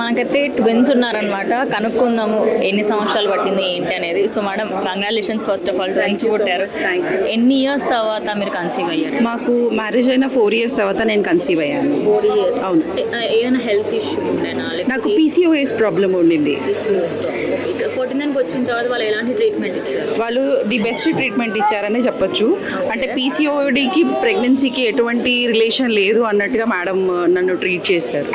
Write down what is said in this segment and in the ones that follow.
మనకైతే ట్విన్స్ ఉన్నారనమాట కనుక్కుందాము ఎన్ని సంవత్సరాలు పట్టింది ఏంటి అనేది. So madam congratulations first of all twins పుట్టారు. థ్యాంక్స్ ఎన్ని ఇయర్స్ తర్వాత మీరు కన్సీవ్ అయ్యారు? మాకు మ్యారేజ్ అయిన ఫోర్ ఇయర్స్ తర్వాత నేను కన్సీవ్ అయ్యాను. ఫోర్ ఇయర్స్ అవును. ఏదైనా హెల్త్ ఇష్యూ నాకు పీసీఓఎస్ ప్రాబ్లం ఉండింది. ఫోర్టీ నైన్కి వచ్చిన తర్వాత వాళ్ళు ఎలాంటి ట్రీట్మెంట్ ఇచ్చారు? వాళ్ళు ది బెస్ట్ ట్రీట్మెంట్ ఇచ్చారనే చెప్పొచ్చు. అంటే పీసీఓడికి ప్రెగ్నెన్సీకి ఎటువంటి రిలేషన్ లేదు అన్నట్టుగా మేడం నన్ను ట్రీట్ చేశారు.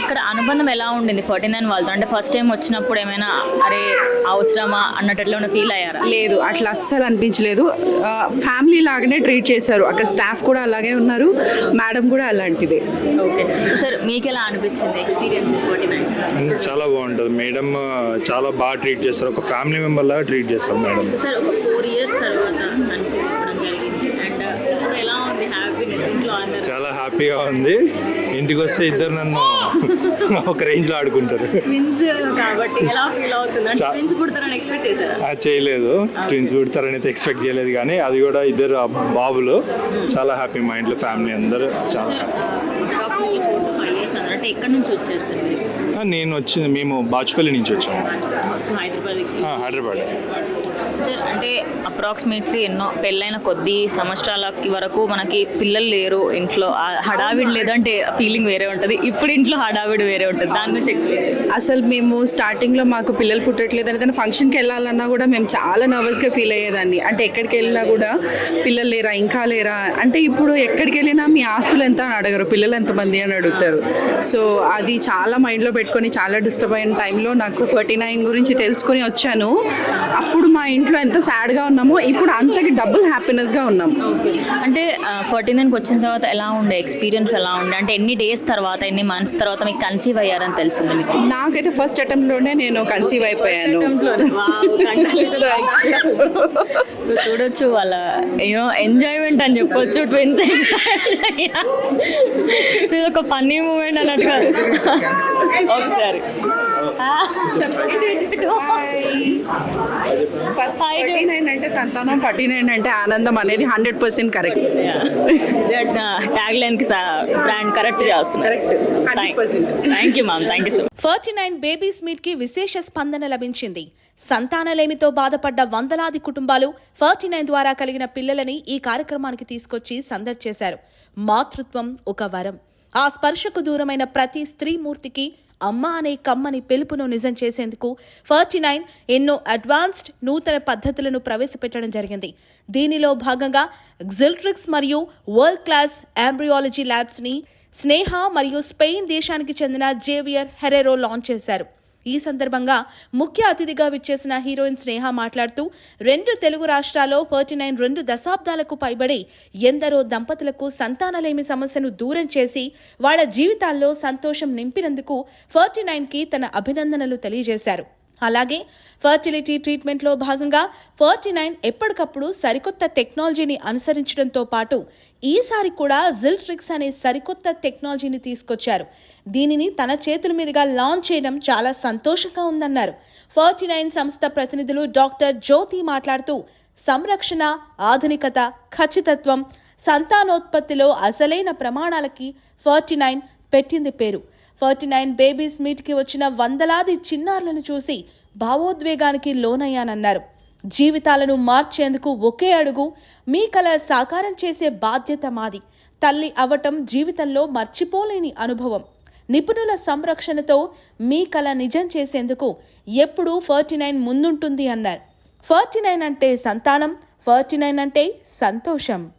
ఇక్కడ అనుబంధం ఎలా ఉండింది ఫార్టీ నైన్ వాళ్ళతో? అంటే ఫస్ట్ టైం వచ్చినప్పుడు ఏమైనా అరే అవసరమా? అన్నట్టు ఫీల్ అయ్యారా? లేదు అట్లా అస్సలు అనిపించలేదు. ఫ్యామిలీ లాగానే ట్రీట్ చేశారు. అక్కడ స్టాఫ్ కూడా అలాగే ఉన్నారు. మేడం కూడా అలాంటిదే. ఓకే సార్ మీకు ఎలా అనిపించింది ఎక్స్పీరియన్స్ ఫార్టీ నైన్ చాలా బాగుంటుంది. మేడం చాలా బాగా ట్రీట్ చేస్తారు. ఒక ఫ్యామిలీ మెంబర్ లాగా ట్రీట్ చేస్తారు మేడం. సార్ ఒక ఫోర్ ఇయర్స్ తర్వాత కన్సీవ్ అవ్వడం జరిగింది. అండ్ ఇప్పుడు ఎలా ఉంది హ్యాపీనెస్? ఇంట్లో అందరూ? చాలా హ్యాపీగా ఉంది. ఇంటికి వస్తే ఇద్దరు నన్ను ఒక రేంజ్లో ఆడుకుంటారు. ట్విన్స్ కాబట్టి ఎలా ఫీల్ అవుతుంది? అంటే చా- ట్విన్స్ పుడతారని ఎక్స్పెక్ట్ చేశారా? అది చేయలేదు. ట్విన్స్ పుడతారని అయితే ఎక్స్పెక్ట్ చేయలేదు కానీ అది కూడా ఇద్దరు బాబులు. చాలా హ్యాపీ మా ఇంట్లో ఫ్యామిలీ అందరూ. చాలా ఫైవ్ అంటే ఎక్కడి నుంచి వచ్చారు సార్ మీరు ఆ, నేను వచ్చింది మేము బాచుపల్లి నుంచి వచ్చాము. సో హైదరాబాద్కి. ఆ, హైదరాబాద్. సార్ అంటే అప్రాక్సిమేట్లీ ఎన్నో పెళ్ళైన కొద్ది సంవత్సరాలకి వరకు మనకి పిల్లలు లేరు ఇంట్లో. ఆ హడావిడి లేదంటే ఫీలింగ్ వేరే ఉంటుంది. ఇప్పుడు ఇంట్లో హడావిడి వేరే ఉంటుంది. దాని గురించి ఎక్స్ప్లెయిన్ చేయండి. అసలు మేము స్టార్టింగ్లో మాకు పిల్లలు పుట్టట్లేదు ఏదైనా ఫంక్షన్కి వెళ్ళాలన్నా కూడా మేము చాలా నర్వస్గా ఫీల్ అయ్యేదాన్ని. అంటే ఎక్కడికి వెళ్ళినా కూడా పిల్లలు లేరా ఇంకా లేరా? అంటే ఇప్పుడు ఎక్కడికి వెళ్ళినా మీ ఆస్తులు ఎంత అని అడగరు. పిల్లలు ఎంతమంది అని అడుగుతారు. సో అది చాలా మైండ్లో పెట్టుకొని చాలా డిస్టర్బ్ అయిన టైంలో నాకు ఫార్టీ నైన్ గురించి తెలుసుకొని వచ్చాను. అప్పుడు మా ఇంట్లో ఎంత సాడ్గా ఉన్నామో ఇప్పుడు అంతకి డబుల్ హ్యాపీనెస్గా ఉన్నాం. అంటే ఫార్టీ నైన్కి వచ్చిన తర్వాత ఎలా ఉండే? ఎక్స్పీరియన్స్ ఎలా ఉండే? అంటే ఎన్ని డేస్ తర్వాత ఎన్ని మంత్స్ తర్వాత మీకు కన్సీవ్ అయ్యారని తెలిసింది మీకు? నాకైతే ఫస్ట్ అటెంప్ట్లోనే నేను కన్సీవ్ అయిపోయాను. సో చూడొచ్చు వాళ్ళ యూనో ఎంజాయ్మెంట్ అని చెప్పొచ్చు ట్విన్స్ సో ఇది ఒక ఫన్నీ మూమెంట్ అన్నట్టుగా. ఒకసారి. ఫస్ట్ ఫార్టీ నైన్ అంటే సంతానం ఫార్టీ నైన్ అంటే ఆనందం అనేది హండ్రెడ్ పర్సెంట్ కరెక్ట్. ట్యాగ్ లైన్కి బ్రాండ్ కరెక్ట్ చేస్తున్నారు. Thank you ma'am thank you so forty nine babies మీట్కి విశేష స్పందన లభించింది. సంతానలేమితో బాధపడ్డ వందలాది కుటుంబాలు ఫార్టీ నైన్ ద్వారా కలిగిన పిల్లలని ఈ కార్యక్రమానికి తీసుకొచ్చి సందడి చేశారు. మాతృత్వం ఒక వరం. ఆ స్పర్శకు దూరమైన ప్రతి స్త్రీమూర్తికి అమ్మ అనే కమ్మని పిలుపును నిజం చేసేందుకు ఫార్టీ నైన్ ఎన్నో అడ్వాన్స్డ్ నూతన పద్ధతులను ప్రవేశపెట్టడం జరిగింది. దీనిలో భాగంగా జిల్ట్రిక్స్ మరియు వరల్డ్ క్లాస్ ఆంబ్రియాలజీ ల్యాబ్స్ని స్నేహ మరియు స్పెయిన్ దేశానికి చెందిన జేవియర్ హెరెరో లాంచ్ చేశారు. ఈ సందర్భంగా ముఖ్య అతిథిగా విచ్చేసిన హీరోయిన్ స్నేహ మాట్లాడుతూ రెండు తెలుగు రాష్ట్రాల్లో ఫార్టీ నైన్ రెండు దశాబ్దాలకు పైబడి ఎందరో దంపతులకు సంతానలేమి సమస్యను దూరం చేసి వాళ్ళ జీవితాల్లో సంతోషం నింపినందుకు ఫార్టీ నైన్కి తన అభినందనలు తెలియజేశారు. అలాగే ఫర్టిలిటీ ట్రీట్మెంట్లో భాగంగా ఫర్టీ నైన్ ఎప్పటికప్పుడు సరికొత్త టెక్నాలజీని అనుసరించడంతో పాటు ఈసారి కూడా జిల్ట్రిక్స్ అనే సరికొత్త టెక్నాలజీని తీసుకొచ్చారు. దీనిని తన చేతుల మీదుగా లాంచ్ చేయడం చాలా సంతోషంగా ఉందన్నారు. ఫర్టీ నైన్ సంస్థ ప్రతినిధులు డాక్టర్ జ్యోతి మాట్లాడుతూ సంరక్షణ ఆధునికత ఖచ్చితత్వం సంతానోత్పత్తిలో అసలైన ప్రమాణాలకి ఫర్టీ నైన్ పెట్టింది పేరు. ఫార్టీ నైన్ బేబీస్ మీట్కి వచ్చిన వందలాది చిన్నారులను చూసి భావోద్వేగానికి లోనయ్యానన్నారు. జీవితాలను మార్చేందుకు ఒకే అడుగు మీ కల సాకారం చేసే బాధ్యత మాది. తల్లి అవటం జీవితంలో మర్చిపోలేని అనుభవం. నిపుణుల సంరక్షణతో మీ కల నిజం చేసేందుకు ఎప్పుడూ ఫార్టీ నైన్ ముందుంటుంది అన్నారు. ఫార్టీ నైన్ అంటే సంతానం ఫార్టీ నైన్ అంటే సంతోషం.